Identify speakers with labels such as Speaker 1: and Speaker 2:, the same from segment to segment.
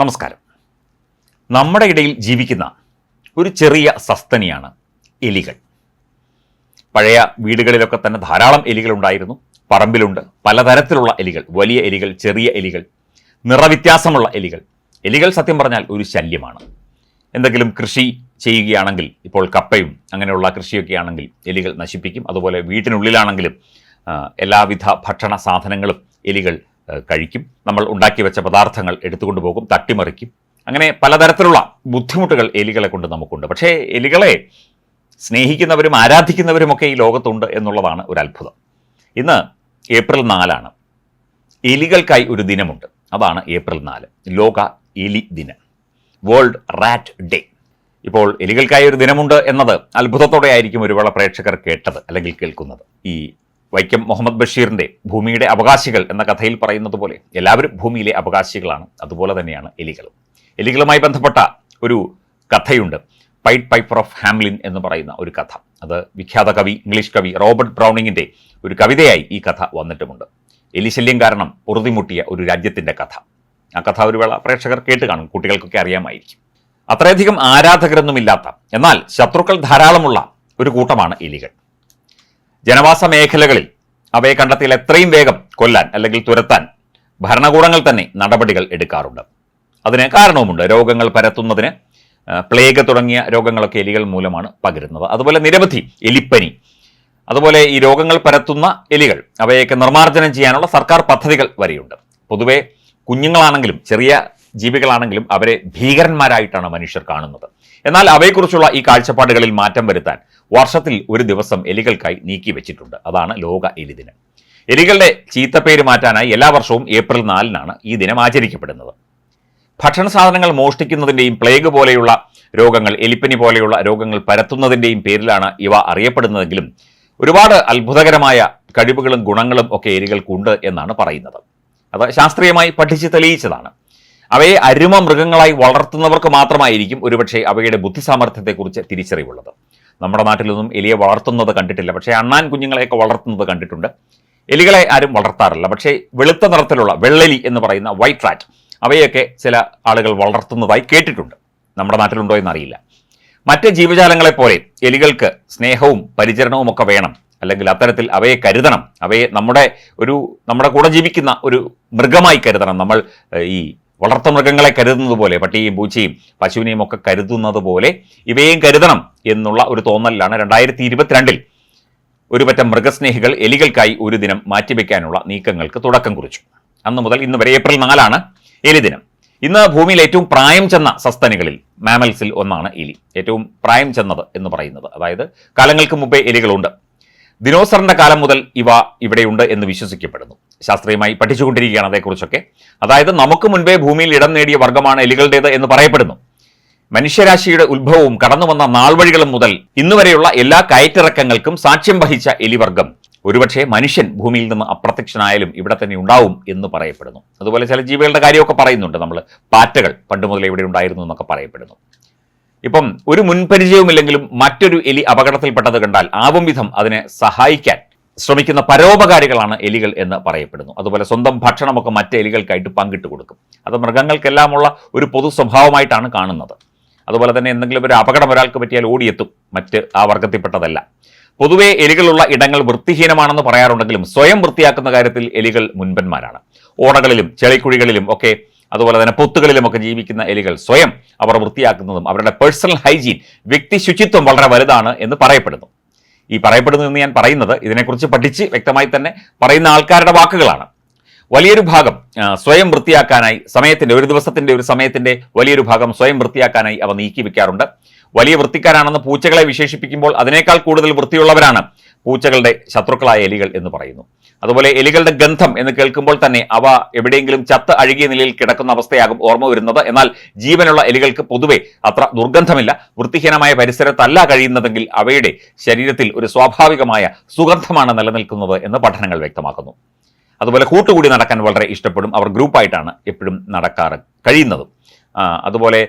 Speaker 1: നമസ്കാരം. നമ്മുടെ ഇടയിൽ ജീവിക്കുന്ന ഒരു ചെറിയ സസ്തനിയാണ് എലികൾ. പഴയ വീടുകളിലൊക്കെ തന്നെ ധാരാളം എലികൾ ഉണ്ടായിരുന്നു. പറമ്പിലുണ്ട്. പലതരത്തിലുള്ള എലികൾ. വലിയ എലികൾ ചെറിയ എലികൾ നിറവ്യത്യാസമുള്ള എലികൾ. എലികൾ സത്യം പറഞ്ഞാൽ ഒരു ശല്യമാണ്. എന്തെങ്കിലും കൃഷി ചെയ്യുകയാണെങ്കിൽ ഇപ്പോൾ കപ്പയും അങ്ങനെയുള്ള കൃഷിയൊക്കെ ആണെങ്കിൽ എലികൾ നശിപ്പിക്കും. അതുപോലെ വീട്ടിനുള്ളിലാണെങ്കിലും എല്ലാവിധ ഭക്ഷണ സാധനങ്ങളും എലികൾ കഴിക്കും. നമ്മൾ ഉണ്ടാക്കി വെച്ച പദാർത്ഥങ്ങൾ എടുത്തുകൊണ്ട് പോകും തട്ടിമറിക്കും. അങ്ങനെ പലതരത്തിലുള്ള ബുദ്ധിമുട്ടുകൾ എലികളെ കൊണ്ട് നമുക്കുണ്ട്. പക്ഷേ എലികളെ സ്നേഹിക്കുന്നവരും ആരാധിക്കുന്നവരുമൊക്കെ ഈ ലോകത്തുണ്ട് എന്നുള്ളതാണ് ഒരു അത്ഭുതം. ഇന്ന് ഏപ്രിൽ നാലാണ്. എലികൾക്കായി ഒരു ദിനമുണ്ട്. അതാണ് ഏപ്രിൽ നാല്. ലോക എലി ദിനം. World rat day. ഇപ്പോൾ എലികൾക്കായി ഒരു ദിനമുണ്ട് എന്നത് അത്ഭുതത്തോടെ ആയിരിക്കും ഒരുപാട് പ്രേക്ഷകർ കേട്ടത് അല്ലെങ്കിൽ കേൾക്കുന്നത്. ഈ വൈക്കം മുഹമ്മദ് ബഷീറിന്റെ ഭൂമിയുടെ അവകാശികൾ എന്ന കഥയിൽ പറയുന്നത് പോലെ എല്ലാവരും ഭൂമിയിലെ അവകാശികളാണ്. അതുപോലെ തന്നെയാണ് എലികളും. എലികളുമായി ബന്ധപ്പെട്ട ഒരു കഥയുണ്ട്. പൈറ്റ് പൈപ്പർ ഓഫ് ഹാംലിൻ എന്ന് പറയുന്ന ഒരു കഥ. അത് വിഖ്യാത കവി ഇംഗ്ലീഷ് കവി റോബർട്ട് ബ്രൗണിങ്ങിന്റെ ഒരു കവിതയായി ഈ കഥ വന്നിട്ടുമുണ്ട്. എലിശല്യം കാരണം പൊറുതിമുട്ടിയ ഒരു രാജ്യത്തിന്റെ കഥ. ആ കഥ ഒരു വേള പ്രേക്ഷകർ കേട്ട് കാണും. കുട്ടികൾക്കൊക്കെ അറിയാമായിരിക്കും. അത്രയധികം ആരാധകരൊന്നുമില്ലാത്ത എന്നാൽ ശത്രുക്കൾ ധാരാളമുള്ള ഒരു കൂട്ടമാണ് എലികൾ. ജനവാസ മേഖലകളിൽ അവയെ കണ്ടെത്തിയാൽ എത്രയും വേഗം കൊല്ലാൻ അല്ലെങ്കിൽ തുരത്താൻ ഭരണകൂടങ്ങൾ തന്നെ നടപടികൾ എടുക്കാറുണ്ട്. അതിന് കാരണവുമുണ്ട്. രോഗങ്ങൾ പരത്തുന്നതിന് പ്ലേഗ് തുടങ്ങിയ രോഗങ്ങളൊക്കെ എലികൾ മൂലമാണ് പകരുന്നത്. അതുപോലെ നിരവധി എലിപ്പനി അതുപോലെ ഈ രോഗങ്ങൾ പരത്തുന്ന എലികൾ അവയൊക്കെ നിർമ്മാർജനം ചെയ്യാനുള്ള സർക്കാർ പദ്ധതികൾ വരെയുണ്ട്. പൊതുവെ കുഞ്ഞുങ്ങളാണെങ്കിലും ചെറിയ ജീവികളാണെങ്കിലും അവരെ ഭീകരന്മാരായിട്ടാണ് മനുഷ്യർ കാണുന്നത്. എന്നാൽ അവയെക്കുറിച്ചുള്ള ഈ കാഴ്ചപ്പാടുകളിൽ മാറ്റം വരുത്താൻ വർഷത്തിൽ ഒരു ദിവസം എലികൾക്കായി നീക്കി വെച്ചിട്ടുണ്ട്. അതാണ് ലോക എലി ദിനം. എലികളുടെ ചീത്തപ്പേര് മാറ്റാനായി എല്ലാ വർഷവും ഏപ്രിൽ നാലിനാണ് ഈ ദിനം ആചരിക്കപ്പെടുന്നത്. ഭക്ഷണ സാധനങ്ങൾ മോഷ്ടിക്കുന്നതിന്റെയും പ്ലേഗ് പോലെയുള്ള രോഗങ്ങൾ എലിപ്പനി പോലെയുള്ള രോഗങ്ങൾ പരത്തുന്നതിന്റെയും പേരിലാണ് ഇവ അറിയപ്പെടുന്നതെങ്കിലും ഒരുപാട് അത്ഭുതകരമായ കഴിവുകളും ഗുണങ്ങളും ഒക്കെ എലികൾക്കുണ്ട് എന്നാണ് പറയുന്നത്. അത് ശാസ്ത്രീയമായി പഠിച്ച് തെളിയിച്ചതാണ്. അവയെ അരുമ മൃഗങ്ങളായി വളർത്തുന്നവർക്ക് മാത്രമായിരിക്കും ഒരുപക്ഷെ അവയുടെ ബുദ്ധിസാമർഥ്യത്തെക്കുറിച്ച് തിരിച്ചറിവുള്ളത്. നമ്മുടെ നാട്ടിലൊന്നും എലിയെ വളർത്തുന്നത് കണ്ടിട്ടില്ല. പക്ഷേ അണ്ണാൻ കുഞ്ഞുങ്ങളെയൊക്കെ വളർത്തുന്നത് കണ്ടിട്ടുണ്ട്. എലികളെ ആരും വളർത്താറില്ല. പക്ഷേ വെളുത്ത നിറത്തിലുള്ള വെള്ളെലി എന്ന് പറയുന്ന വൈറ്റ് റാറ്റ് അവയൊക്കെ ചില ആളുകൾ വളർത്തുന്നതായി കേട്ടിട്ടുണ്ട്. നമ്മുടെ നാട്ടിലുണ്ടോ എന്നറിയില്ല. മറ്റ് ജീവജാലങ്ങളെ പോലെ എലികൾക്ക് സ്നേഹവും പരിചരണവും ഒക്കെ വേണം. അല്ലെങ്കിൽ അത്തരത്തിൽ അവയെ കരുതണം. അവയെ നമ്മുടെ ഒരു നമ്മുടെ കൂടെ ജീവിക്കുന്ന ഒരു മൃഗമായി കരുതണം. നമ്മൾ ഈ വളർത്ത മൃഗങ്ങളെ കരുതുന്നത് പോലെ പട്ടിയും പൂച്ചയും പശുവിനെയും ഒക്കെ കരുതുന്നത് പോലെ ഇവയും കരുതണം എന്നുള്ള ഒരു തോന്നലിലാണ് രണ്ടായിരത്തി ഇരുപത്തിരണ്ടിൽ ഒരു പറ്റം മൃഗസ്നേഹികൾ എലികൾക്കായി ഒരു ദിനം മാറ്റിവെക്കാനുള്ള നീക്കങ്ങൾക്ക് തുടക്കം കുറിച്ചു. അന്ന് മുതൽ ഇന്ന് വരെ ഏപ്രിൽ നാലാണ് എലി ദിനം ഇന്ന് ഭൂമിയിൽ ഏറ്റവും പ്രായം ചെന്ന സസ്തനികളിൽ മാമൽസിൽ ഒന്നാണ് എലി. ഏറ്റവും പ്രായം ചെന്നത് എന്ന് പറയുന്നത്. അതായത് കാലങ്ങൾക്ക് മുമ്പേ എലികളുണ്ട്. ദിനോസറിന്റെ കാലം മുതൽ ഇവ ഇവിടെയുണ്ട് എന്ന് വിശ്വസിക്കപ്പെടുന്നു. ശാസ്ത്രീയമായി പഠിച്ചുകൊണ്ടിരിക്കുകയാണ് അതേക്കുറിച്ചൊക്കെ. അതായത് നമുക്ക് മുൻപേ ഭൂമിയിൽ ഇടം നേടിയ വർഗമാണ് എലികളുടേത് എന്ന് പറയപ്പെടുന്നു. മനുഷ്യരാശിയുടെ ഉത്ഭവവും കടന്നു വന്ന നാൾവഴികളും മുതൽ ഇന്നുവരെയുള്ള എല്ലാ കയറ്റിറക്കങ്ങൾക്കും സാക്ഷ്യം വഹിച്ച എലിവർഗം. ഒരുപക്ഷെ മനുഷ്യൻ ഭൂമിയിൽ നിന്ന് അപ്രത്യക്ഷനായാലും ഇവിടെ തന്നെ ഉണ്ടാവും എന്ന് പറയപ്പെടുന്നു. അതുപോലെ ചില ജീവികളുടെ കാര്യമൊക്കെ പറയുന്നുണ്ട് നമ്മൾ പാറ്റകൾ പണ്ട് മുതൽ ഇവിടെ ഉണ്ടായിരുന്നു എന്നൊക്കെ പറയപ്പെടുന്നു. ഇപ്പം ഒരു മുൻപരിചയവുമില്ലെങ്കിലും മറ്റൊരു എലി അപകടത്തിൽപ്പെട്ടത് കണ്ടാൽ ആവും വിധം അതിനെ സഹായിക്കാൻ ശ്രമിക്കുന്ന പരോപകാരികളാണ് എലികൾ എന്ന് പറയപ്പെടുന്നു. അതുപോലെ സ്വന്തം ഭക്ഷണമൊക്കെ മറ്റ് എലികൾക്കായിട്ട് പങ്കിട്ട് കൊടുക്കും. അത് മൃഗങ്ങൾക്കെല്ലാമുള്ള ഒരു പൊതു സ്വഭാവമായിട്ടാണ് കാണുന്നത്. അതുപോലെ തന്നെ എന്തെങ്കിലും ഒരു അപകടം ഒരാൾക്ക് പറ്റിയാൽ ഓടിയെത്തും. മറ്റ് ആ വർഗത്തിൽപ്പെട്ടതല്ല. പൊതുവെ എലികളുള്ള ഇടങ്ങൾ വൃത്തിഹീനമാണെന്ന് പറയാറുണ്ടെങ്കിലും സ്വയം വൃത്തിയാക്കുന്ന കാര്യത്തിൽ എലികൾ മുൻപന്മാരാണ്. ഓടകളിലും ചെളിക്കുഴികളിലും ഒക്കെ അതുപോലെ തന്നെ പൊത്തുകളിലുമൊക്കെ ജീവിക്കുന്ന എലികൾ സ്വയം അവർ വൃത്തിയാക്കുന്നതും അവരുടെ പേഴ്സണൽ ഹൈജീൻ വ്യക്തി ശുചിത്വം വളരെ വലുതാണ് എന്ന് പറയപ്പെടുന്നു. ഈ പറയപ്പെടുന്നു എന്ന് ഞാൻ പറയുന്നത് ഇതിനെക്കുറിച്ച് പഠിച്ച് വ്യക്തമായി തന്നെ പറയുന്ന ആൾക്കാരുടെ വാക്കുകളാണ്. വലിയൊരു ഭാഗം സ്വയം വൃത്തിയാക്കാനായി സമയത്തിന്റെ ഒരു ദിവസത്തിന്റെ ഒരു സമയത്തിന്റെ വലിയൊരു ഭാഗം സ്വയം വൃത്തിയാക്കാനായി അവ നീക്കി വയ്ക്കാറുണ്ട് വലിയ വൃത്തിക്കാരാണെന്ന് പൂച്ചകളെ വിശേഷിപ്പിക്കുമ്പോൾ അതിനേക്കാൾ കൂടുതൽ വൃത്തിയുള്ളവരാണ്. പൂച്ചകളുടെ ശത്രുക്കളായ എലികൾ എന്ന് പറയുന്നു. അതുപോലെ എലികളുടെ ഗന്ധം എന്ന് കേൾക്കുമ്പോൾ തന്നെ അവ എവിടെയെങ്കിലും ചത്ത് അഴുകിയ നിലയിൽ കിടക്കുന്ന അവസ്ഥയാകും ഓർമ്മ വരുന്നത്. എന്നാൽ ജീവനുള്ള എലികൾക്ക് പൊതുവെ അത്ര ദുർഗന്ധമില്ല. വൃത്തിഹീനമായ പരിസരത്തല്ല കഴിയുന്നതെങ്കിൽ അവയുടെ ശരീരത്തിൽ ഒരു സ്വാഭാവികമായ സുഗന്ധമാണ് നിലനിൽക്കുന്നത് എന്ന് പഠനങ്ങൾ വ്യക്തമാക്കുന്നു. അതുപോലെ കൂട്ടുകൂടി നടക്കാൻ വളരെ ഇഷ്ടപ്പെടും. അവർ ഗ്രൂപ്പായിട്ടാണ് എപ്പോഴും നടക്കാറ് കഴിയുന്നതും. അതുപോലെ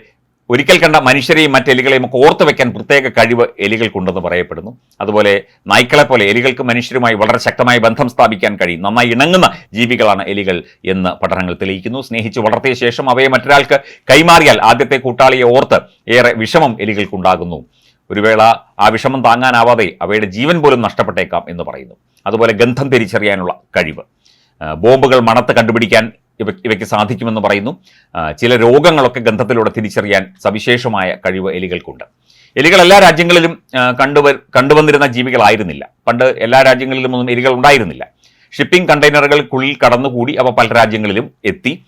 Speaker 1: ഒരിക്കൽ കണ്ട മനുഷ്യരെയും മറ്റ് എലികളെയും ഒക്കെ ഓർത്തു വെക്കാൻ പ്രത്യേക കഴിവ് എലികൾക്കുണ്ടെന്ന് പറയപ്പെടുന്നു. അതുപോലെ നായ്ക്കളെ പോലെ എലികൾക്ക് മനുഷ്യരുമായി വളരെ ശക്തമായ ബന്ധം സ്ഥാപിക്കാൻ കഴിയും. നന്നായി ഇണങ്ങുന്ന ജീവികളാണ് എലികൾ എന്ന് പഠനങ്ങൾ തെളിയിക്കുന്നു. സ്നേഹിച്ച് വളർത്തിയ ശേഷം അവയെ മറ്റൊരാൾക്ക് കൈമാറിയാൽ ആദ്യത്തെ കൂട്ടാളിയെ ഓർത്ത് ഏറെ വിഷമം എലികൾക്കുണ്ടാകുന്നു. ഒരു വേള ആ വിഷമം താങ്ങാനാവാതെ അവയുടെ ജീവൻ പോലും നഷ്ടപ്പെട്ടേക്കാം എന്ന് പറയുന്നു. അതുപോലെ ഗന്ധം തിരിച്ചറിയാനുള്ള കഴിവ്. ബോംബുകൾ മണത്ത് കണ്ടുപിടിക്കാൻ ഇവയ്ക്ക് സാധിക്കുമെന്ന് പറയുന്നു. ചില രോഗങ്ങളൊക്കെ ഗന്ധത്തിലൂടെ തിരിച്ചറിയാൻ സവിശേഷമായ കഴിവ് എലികൾക്കുണ്ട്. എലികൾ എല്ലാ രാജ്യങ്ങളിലും കണ്ടുവ കണ്ടുവന്നിരുന്ന ജീവികളായിരുന്നില്ല. പണ്ട് എല്ലാ രാജ്യങ്ങളിലും ഒന്നും എലികൾ ഉണ്ടായിരുന്നില്ല. ഷിപ്പിംഗ് കണ്ടെയ്നറുകൾക്കുള്ളിൽ കടന്നുകൂടി അവ പല രാജ്യങ്ങളിലും എത്തി.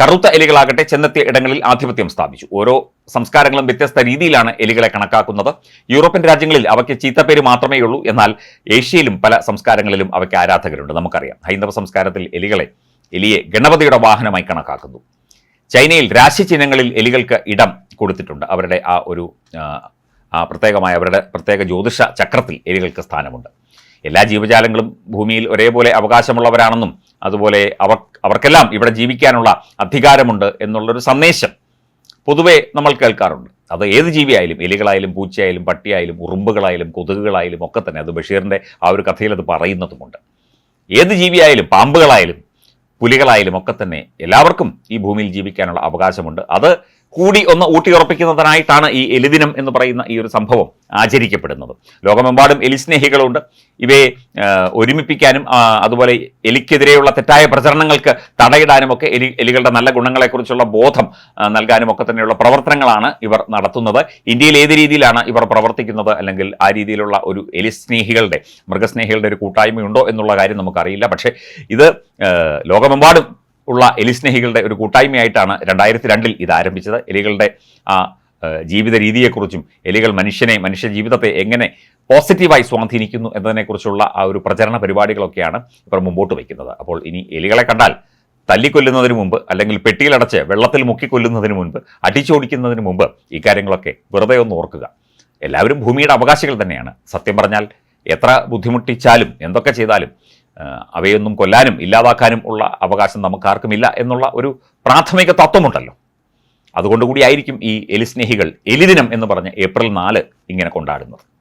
Speaker 1: കറുത്ത എലികളാകട്ടെ ചെന്നെത്തിയ ഇടങ്ങളിൽ ആധിപത്യം സ്ഥാപിച്ചു. ഓരോ സംസ്കാരങ്ങളും വ്യത്യസ്ത രീതിയിലാണ് എലികളെ കണക്കാക്കുന്നത്. യൂറോപ്യൻ രാജ്യങ്ങളിൽ അവയ്ക്ക് ചീത്തപ്പേര് മാത്രമേ ഉള്ളൂ. എന്നാൽ ഏഷ്യയിലും പല സംസ്കാരങ്ങളിലും അവയ്ക്ക് ആരാധകരുണ്ട്. നമുക്കറിയാം. ഹൈന്ദവ സംസ്കാരത്തിൽ എലികളെ എലിയെ ഗണപതിയുടെ വാഹനമായി കണക്കാക്കുന്നു. ചൈനയിൽ രാശിചിഹ്നങ്ങളിൽ എലികൾക്ക് ഇടം കൊടുത്തിട്ടുണ്ട്. അവരുടെ ആ ഒരു പ്രത്യേകമായ അവരുടെ പ്രത്യേക ജ്യോതിഷ ചക്രത്തിൽ എലികൾക്ക് സ്ഥാനമുണ്ട്. എല്ലാ ജീവജാലങ്ങളും ഭൂമിയിൽ ഒരേപോലെ അവകാശമുള്ളവരാണെന്നും അതുപോലെ അവർ അവർക്കെല്ലാം ഇവിടെ ജീവിക്കാനുള്ള അധികാരമുണ്ട് എന്നുള്ളൊരു സന്ദേശം പൊതുവേ നമ്മൾ കേൾക്കാറുണ്ട്. അത് ഏത് ജീവിയായാലും എലികളായാലും പൂച്ചയായാലും പട്ടിയായാലും ഉറുമ്പുകളായാലും കൊതുകുകളായാലും ഒക്കെ തന്നെ അത് ബഷീറിന്റെ ആ ഒരു കഥയിൽ അത് പറയുന്നതുമുണ്ട്. ഏത് ജീവിയായാലും പാമ്പുകളായാലും പുലികളായാലും ഒക്കെ തന്നെ എല്ലാവർക്കും ഈ ഭൂമിയിൽ ജീവിക്കാനുള്ള അവകാശമുണ്ട്. അത് കൂടി ഒന്ന് ഊട്ടിയുറപ്പിക്കുന്നതിനായിട്ടാണ് ഈ എലിദിനം എന്ന് പറയുന്ന ഈ ഒരു സംഭവം ആചരിക്കപ്പെടുന്നത്. ലോകമെമ്പാടും എലി എലിസ്നേഹികളുണ്ട് ഇവയെ ഒരുമിപ്പിക്കാനും അതുപോലെ എലിക്കെതിരെയുള്ള തെറ്റായ പ്രചരണങ്ങൾക്ക് തടയിടാനും ഒക്കെ എലി എലികളുടെ നല്ല ഗുണങ്ങളെക്കുറിച്ചുള്ള ബോധം നൽകാനുമൊക്കെ തന്നെയുള്ള പ്രവർത്തനങ്ങളാണ് ഇവർ നടത്തുന്നത്. ഇന്ത്യയിൽ ഏത് രീതിയിലാണ് ഇവർ പ്രവർത്തിക്കുന്നത്? അല്ലെങ്കിൽ ആ രീതിയിലുള്ള ഒരു എലി സ്നേഹികളുടെ മൃഗസ്നേഹികളുടെ ഒരു കൂട്ടായ്മയുണ്ടോ എന്നുള്ള കാര്യം നമുക്കറിയില്ല. പക്ഷേ ഇത് ലോകമെമ്പാടും ഉള്ള എലിസ്നേഹികളുടെ ഒരു കൂട്ടായ്മയായിട്ടാണ് രണ്ടായിരത്തി രണ്ടിൽ ഇത് ആരംഭിച്ചത്. എലികളുടെ ആ ജീവിത രീതിയെക്കുറിച്ചും എലികൾ മനുഷ്യനെ മനുഷ്യ ജീവിതത്തെ എങ്ങനെ പോസിറ്റീവായി സ്വാധീനിക്കുന്നു എന്നതിനെക്കുറിച്ചുള്ള ആ ഒരു പ്രചരണ പരിപാടികളൊക്കെയാണ് ഇവർ മുമ്പോട്ട് വയ്ക്കുന്നത്. അപ്പോൾ ഇനി എലികളെ കണ്ടാൽ തല്ലിക്കൊല്ലുന്നതിന് മുമ്പ് അല്ലെങ്കിൽ പെട്ടിയിലടച്ച് വെള്ളത്തിൽ മുക്കിക്കൊല്ലുന്നതിന് മുൻപ് അടിച്ചോടിക്കുന്നതിന് മുമ്പ് ഇക്കാര്യങ്ങളൊക്കെ കാര്യങ്ങളൊക്കെ വെറുതെ ഒന്ന് ഓർക്കുക. എല്ലാവരും ഭൂമിയുടെ അവകാശികൾ തന്നെയാണ്. സത്യം പറഞ്ഞാൽ എത്ര ബുദ്ധിമുട്ടിച്ചാലും എന്തൊക്കെ ചെയ്താലും അവയൊന്നും കൊല്ലാനും ഇല്ലാതാക്കാനും ഉള്ള അവകാശം നമുക്കാർക്കുമില്ല എന്നുള്ള ഒരു പ്രാഥമിക തത്വമുണ്ടല്ലോ. അതുകൊണ്ടുകൂടിയായിരിക്കും ഈ എലിസ്നേഹികൾ എലിദിനം എന്ന് പറഞ്ഞ് ഏപ്രിൽ നാല് ഇങ്ങനെ കൊണ്ടാടുന്നത്.